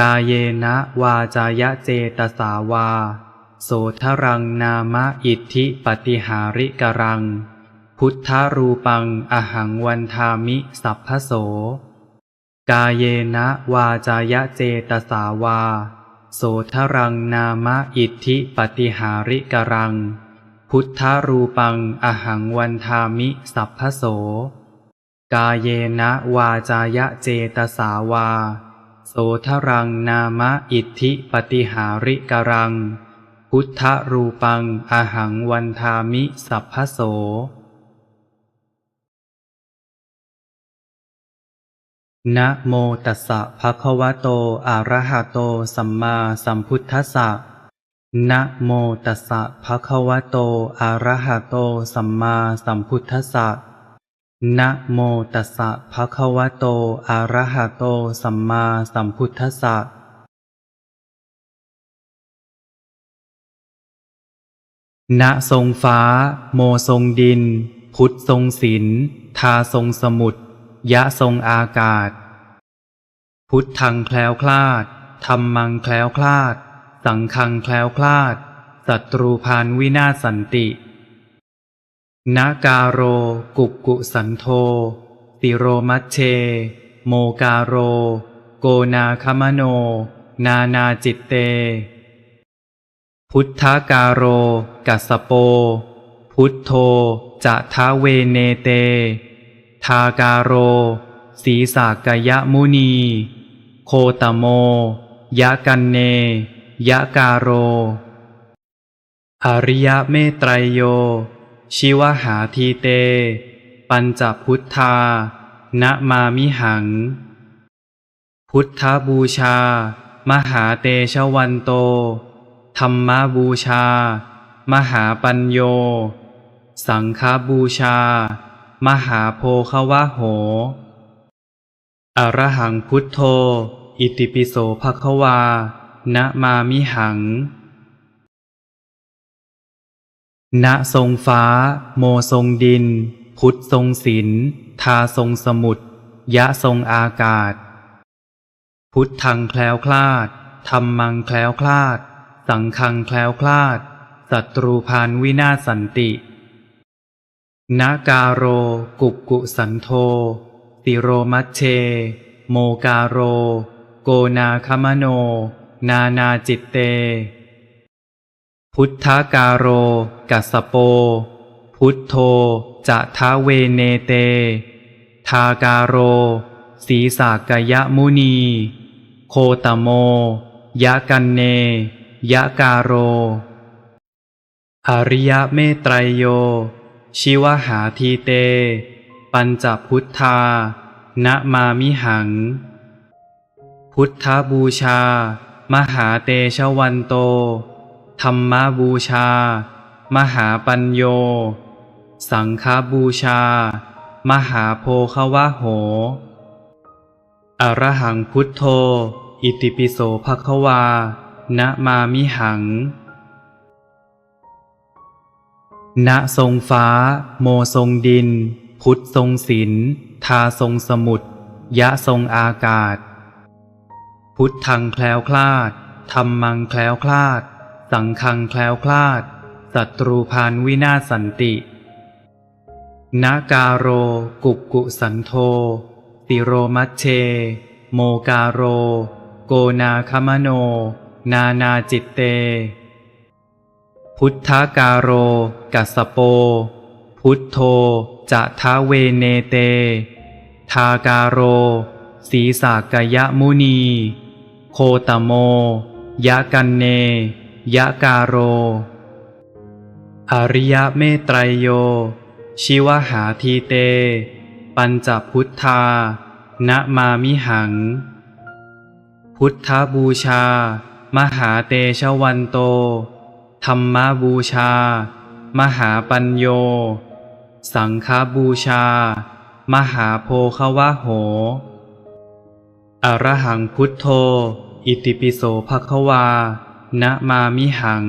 กาเยนะวาจายะเจตสาวา โสทรังนามะอิทธิปฏิหาริกรัง พุทธรูปังอหังวันทามิสัพพโส กาเยนะวาจายะเจตสาวา โสทรังนามะอิทธิปฏิหาริกรัง พุทธรูปังอหังวันทามิสัพพโส กาเยนะวาจายะเจตสาวา โสทรังนามะอิทธิปฏิหาริกรัง พุทธรูปังอหังวันทามิสัพพโสนะโมตัสสะภะคะวะโตอะระหะโตสัมมาสัมพุทธัสสะนะโมตัสสะภะคะวะโตอะระหะโตสัมมาสัมพุทธัสสะ นะโมตัสสะภะคะวะโต อะระหะโต สัมมาสัมพุทธัสสะณทรงฟ้า โมทรงดิน พุทธทรงศิลทาทรงสมุทรยะทรงอากาศ พุทธังแคล้วคลาดธรรมังแคล้วคลาด สังฆังแคล้วคลาดศัตรูพานวินาศสันติ นาการโร กุกกุสันโท ติโรมัชเช โมการโร โกนาคมโน นานาจิตเต พุทธาการโร กัสโป พุทโธจะทะเวเนเต ทาการโรสีสากยะมุนี โคตโม ยะกันเน ยะการโร อริยะเมตไตรโย ชิวหาทีเต ปัญจพุทธานะมามิหัง พุทธบูชา มหาเตชะวันโต ธรรมบูชา มหาปัญโย สังฆบูชา มหาโพควะโห อรหังพุทโธ อิติปิโสภคะวานะมามิหัง ณทรงฟ้า โมทรงดิน พุทธทรงศิลทาทรงสมุทรยะทรงอากาศ พุทธังแคล้วคลาดธรรมังแคล้วคลาด สังฆังแคล้วคลาดศัตรูพานวินาศสันตินาการโร กุกกุสันโท ติโรมัชเช โมการโร โกนาคมโน นานาจิตเต พุทธการโร กัสโป พุทโธจะทะเวเนเต ทาการโรสีสากยะมุนี โคตโม ยะกันเน ยะการโร อริยเมตไตรโย ชิวหาทีเต ปัญจพุทธา นะมามิหัง พุทธบูชา มหาเตชะวันโต ธรรมบูชา มหาปัญโย สังฆบูชา มหาโพควะโห อรหังพุทโธ อิติปิโสภคะวา นะมามิหัง ณทรงฟ้า โมทรงดิน พุทธทรงศิลทาทรงสมุทรยะทรงอากาศ พุทธังแคล้วคลาดธรรมังแคล้วคลาด สังฆังแคล้วคลาดศัตรูพานวินาศสันตินาการโร กุกกุสันโท ติโรมัชเช โมการโร โกนาคมโน นานาจิตเต พุทธการโร กัสโป พุทโธจะทะเวเนเต ทาการโร สีสากยะมุนี โคตโม ยะกันเน ยะกาโร อริยเมตไตรโย ชิวหาทีเต ปัญจพุทธานะมามิหัง พุทธบูชา มหาเตชะวันโต ธรรมบูชา มหาปัญโย สังฆบูชา มหาโพควะโห อรหังพุทโธ อิติปิโสภควา นะมามิหัง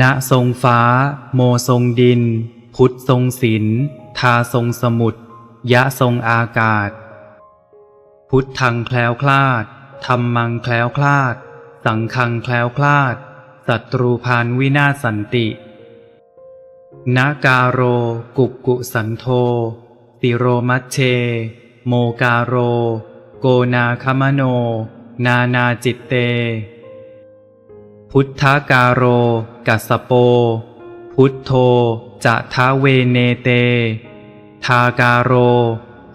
ณทรงฟ้า โมทรงดิน พุทธทรงศิลทาทรงสมุทรยะทรงอากาศ พุทธังแคล้วคลาดธรรมังแคล้วคลาด สังฆังแคล้วคลาดศัตรูพานวินาศสันตินาการโร กุกกุสันโท ติโรมัชเช โมกาโร โกนาคมโน นานาจิตเต พุทธาการโร กัสโป พุทโธจะทะเวเนเต ทาการโร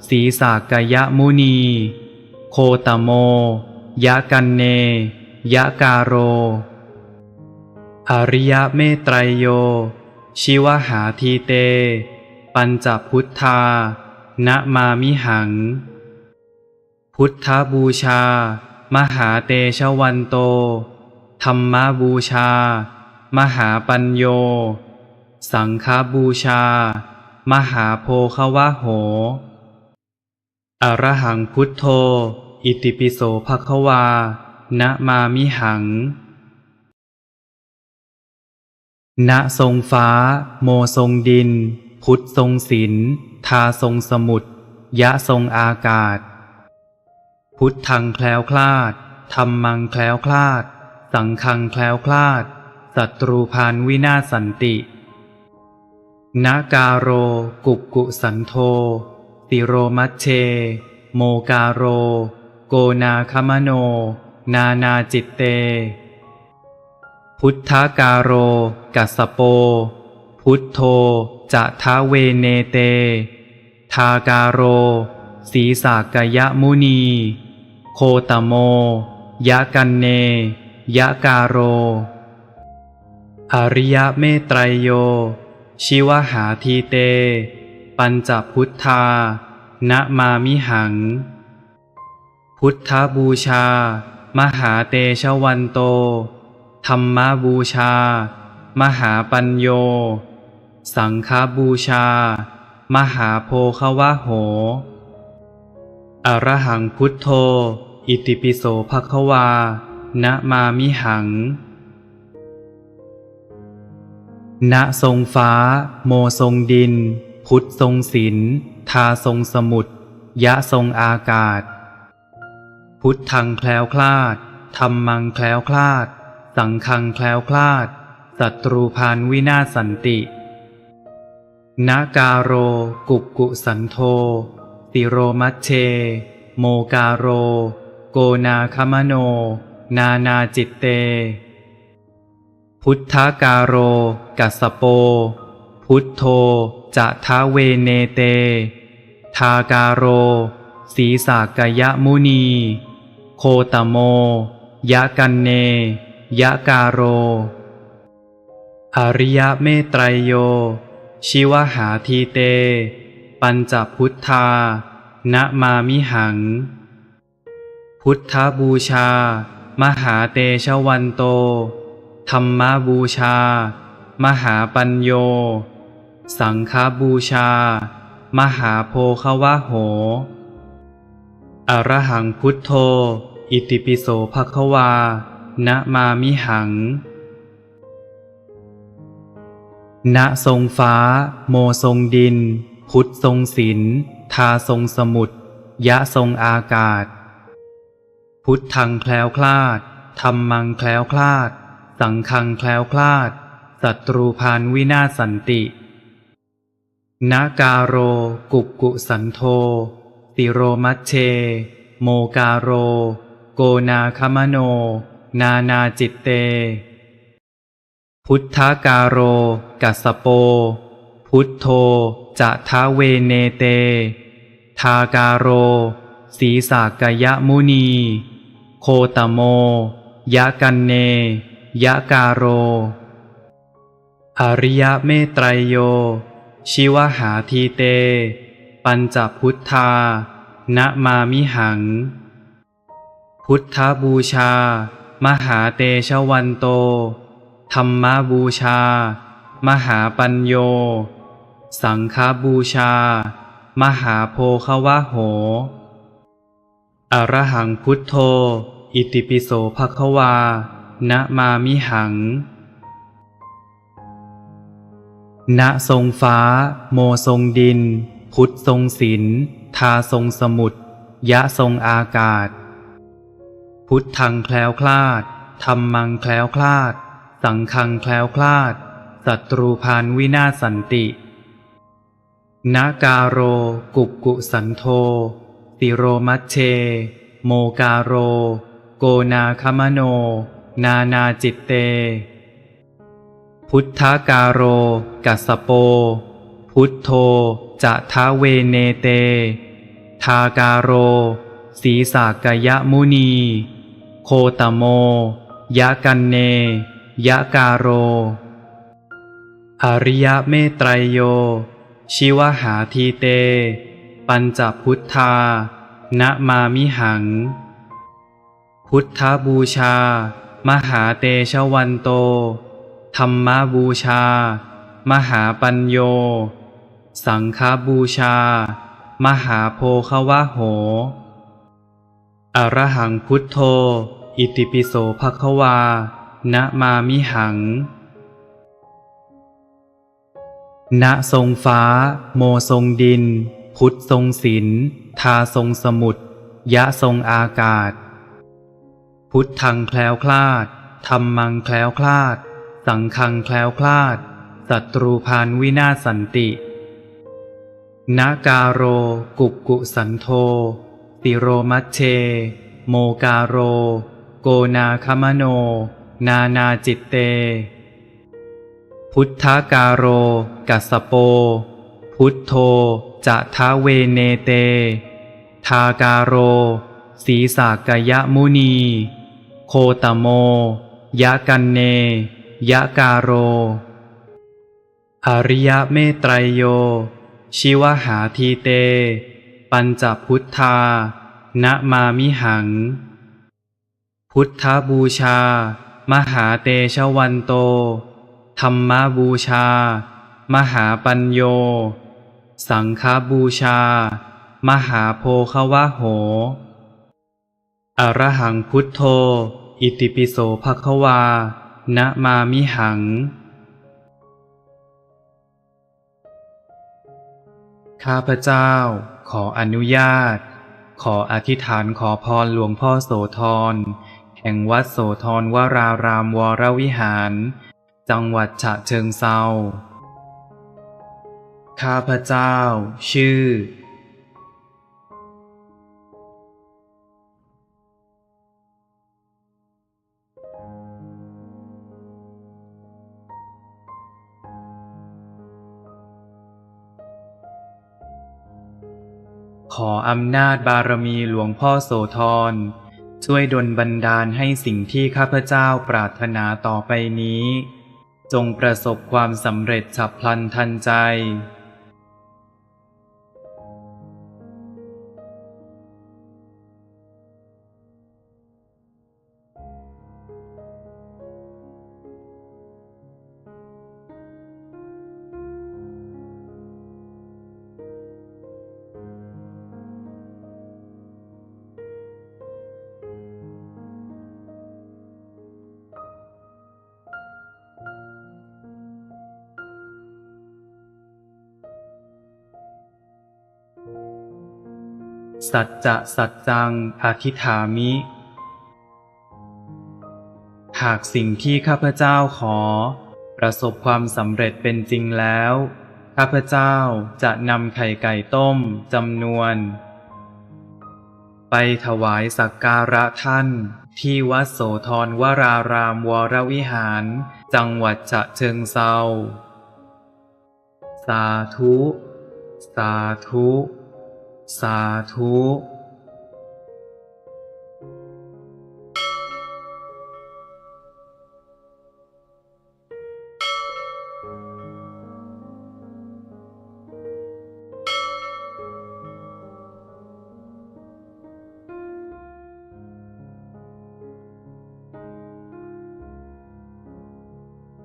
สีสากยะมุนี โคตโม ยะกันเน ยะการโร อริยเมตไตรโย ชิวหาทีเต ปัญจพุทธานะมามิหัง พุทธบูชา มหาเตชะวันโต ธรรมบูชา มหาปัญโย สังฆบูชา มหาโพควะโห อรหังพุทโธ อิติปิโสภควา นะมามิหัง ณทรงฟ้า โมทรงดิน พุทธทรงศิลทาทรงสมุทรยะทรงอากาศ พุทธังแคล้วคลาดธรรมังแคล้วคลาด สังฆังแคล้วคลาดศัตรูพานวินาศสันตินาการโร กุกกุสันโท ติโรมัชเช โมการโร โกนาคมโน นานาจิตเต พุทธากาโร กัสโป พุทโธจะทะเวเนเต ทาการโร สีสากยะมุนี โคตโม ยะกันเน ยะการโร อริยะเมตไตรโย ชิวหาทีเต ปัญจพุทธานะมามิหัง พุทธบูชา มหาเตชะวันโต ธรรมบูชา มหาปัญโย สังฆบูชา มหาโพควะโหอรหังพุทโธ อิติปิโสภควานะมามิหัง ณทรงฟ้า โมทรงดิน พุทธทรงศิลทาทรงสมุทรยะทรงอากาศ พุทธังแคล้วคลาดธรรมังแคล้วคลาด สังฆังแคล้วคลาดศัตรูพานวินาศสันตินาการโร กุกกุสันโทติโรมัชเช โมการโร โกนาคมโน นานาจิตเต พุทธากาโร กัสโป พุทโธจะทะเวเนเต ทาการโรสีสากยะมุนี โคตโม ยะกันเน ยะการโร อริยเมตไตรโย ชิวหาทีเต ปัญจพุทธานะมามิหัง พุทธบูชา มหาเตชะวันโต ธรรมบูชา มหาปัญโย สังฆบูชา มหาโพควะโห อรหังพุทโธ อิติปิโสภควา นะมามิหัง ณทรงฟ้า โมทรงดิน พุทธทรงศิลทาทรงสมุทรยะทรงอากาศ พุทธังแคล้วคลาดธรรมังแคล้วคลาด สังฆังแคล้วคลาด ศัตรูพานวินาศสันตินาการโร กุกกุสันโท ติโรมัชเช โมกาโร โกนาคมโน นานาจิตเต พุทธากาโร กัสสโป พุทโธ จะทะเวเนเต ทาการโร สีสากยะมุนี โคตโม ยะกันเน ยะการโร อริยเมตไตรโย ชิวหาทีเต ปัญจพุทธา นะมามิหัง พุทธบูชา มหาเตชะวันโต ธรรมบูชา มหาปัญโย สังฆบูชา มหาโพควะโหอรหังพุทโธ อิติปิโสภควา นะมามิหัง ณทรงฟ้า โมทรงดิน พุทธทรงศิลทาทรงสมุทรยะทรงอากาศ พุทธังแคล้วคลาดธรรมังแคล้วคลาด สังฆังแคล้วคลาดศัตรูพานวินาศสันตินาการโร กุกกุสันโทติโรมัชเช โมการโร โกนาคมโน นานาจิตเต พุทธการโร กัสโป พุทโธจะทะเวเนเต ทาการโรสีสากยมุนี โคตโม ยะกันเน ยะการโร อริยเมตไตรโย ชิวหาทีเต ปัญจพุทธานะมามิหัง พุทธบูชา มหาเตชะวันโต ธรรมบูชา มหาปัญโย สังฆบูชา มหาโพควะโห อรหังพุทโธ อิติปิโสภควา นะมามิหัง ณทรงฟ้า โมทรงดิน พุทธทรงศิลทาทรงสมุทรยะทรงอากาศ พุทธังแคล้วคลาดธรรมังแคล้วคลาด สังฆังแคล้วคลาดศัตรูพานวินาศสันตินาการโร กุกกุสันโท ติโรมัชเช โมการโร โกนาคมโน นานาจิตเต พุทธการโร กัสโป พุทโธจะทะเวเนเต ทาการโร สีสากยะมุนี โคตโม ยะกันเน ยะการโร อริยเมตไตรโย ชิวหาทีเต ปัญจพุทธานะมามิหัง พุทธบูชา มหาเตชะวันโต ธรรมบูชา มหาปัญโย สังฆบูชา มหาโพควะโห อรหังพุทโธ อิติปิโสภควา นะมามิหัง ข้าพเจ้า ขออนุญาต ขออธิษฐานขอพรหลวงพ่อโสธร แห่งวัดโสธรวรารามวรวิหาร จังหวัดฉะเชิงเซาข้าพเจ้า ชื่อ ออำนาจบารมีหลวงพ่อโสธร ช่วยดลบันดาลให้สิ่งที่ข้าพเจ้าปรารถนาต่อไปนี้ จงประสบความสำเร็จฉับพลันทันใจ สัจจะสัจจังอธิษฐามิ หากสิ่งที่ข้าพเจ้าขอ ประสบความสำเร็จเป็นจริงแล้ว ข้าพเจ้าจะนำไข่ไก่ต้มจำนวน ไปถวายสักการะท่านที่วัดโสธรวรารามวรวิหาร จังหวัดฉะเชิงเซาสาธุ สาธุ สาธุ